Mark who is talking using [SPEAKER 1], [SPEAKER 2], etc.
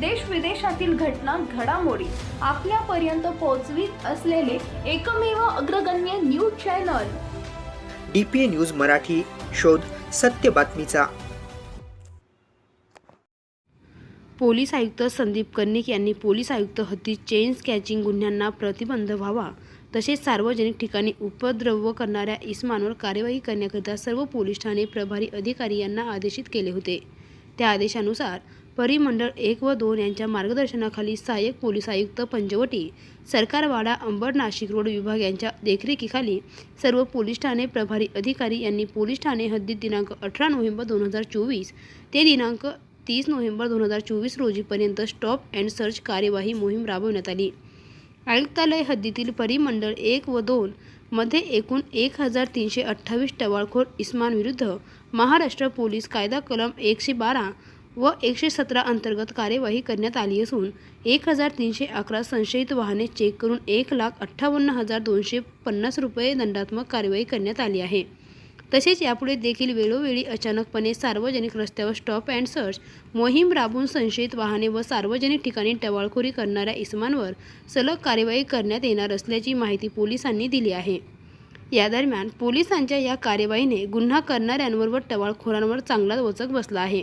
[SPEAKER 1] देश विदेशातील घटना घडामोडी आपल्यापर्यंत पोहोचवीत असलेले एकमेव अग्रगण्य news channel.
[SPEAKER 2] D P A news Marathi शोध सत्य बातमीचा.
[SPEAKER 3] पोलीस आयुक्त संदीप कर्णिक यांनी पोलीस आयुक्त हद्दीत चेन स्कॅचिंग गुन्ह्यांना प्रतिबंध व्हावा तसेच सार्वजनिक ठिकाणी उपद्रव करणाऱ्या इस्मांवर कार्यवाही करण्याकरिता सर्व पोलीस ठाणे प्रभारी अधिकारी यांना आदेशित केले होते. त्या आदेशानुसार परिमंडळ एक व दोन यांच्या मार्गदर्शनाखाली सहाय्यक पोलीस आयुक्त पंचवटी सरकारवाडा अंबड नाशिक रोड विभाग यांच्या देखरेखीखाली सर्व पोलीस ठाणे प्रभारी अधिकारी यांनी पोलीस ठाणे हद्दीत दिनांक अठरा नोव्हेंबर दोन हजार चोवीस ते दिनांक तीस नोव्हेंबर दोन हजार चोवीस रोजीपर्यंत स्टॉप अँड सर्च कार्यवाही मोहीम राबवण्यात आली. आयुक्तालय हद्दीतील परिमंडळ एक व दोन मध्ये एकूण एक हजार तीनशे अठ्ठावीस टवाळखोर इस्मानविरुद्ध महाराष्ट्र पोलीस कायदा कलम एकशे बारा व एकशे सतरा अंतर्गत कार्यवाही करण्यात आली असून एक हजार तीनशे अकरा संशयित वाहने चेक करून एक लाख अठ्ठावन्न हजार दोनशे पन्नास रुपये दंडात्मक कार्यवाही करण्यात आली आहे. तसेच यापुढे देखील वेळोवेळी अचानकपणे सार्वजनिक रस्त्यावर स्टॉप अँड सर्च मोहीम राबून संशयित वाहने व सार्वजनिक ठिकाणी टवाळखोरी करणाऱ्या इसमांवर सलग कार्यवाही करण्यात येणार असल्याची माहिती पोलिसांनी दिली आहे. या दरम्यान पोलिसांच्या या कार्यवाहीने गुन्हा करणाऱ्यांवर व टवाळखोरांवर चांगला वचक बसला आहे.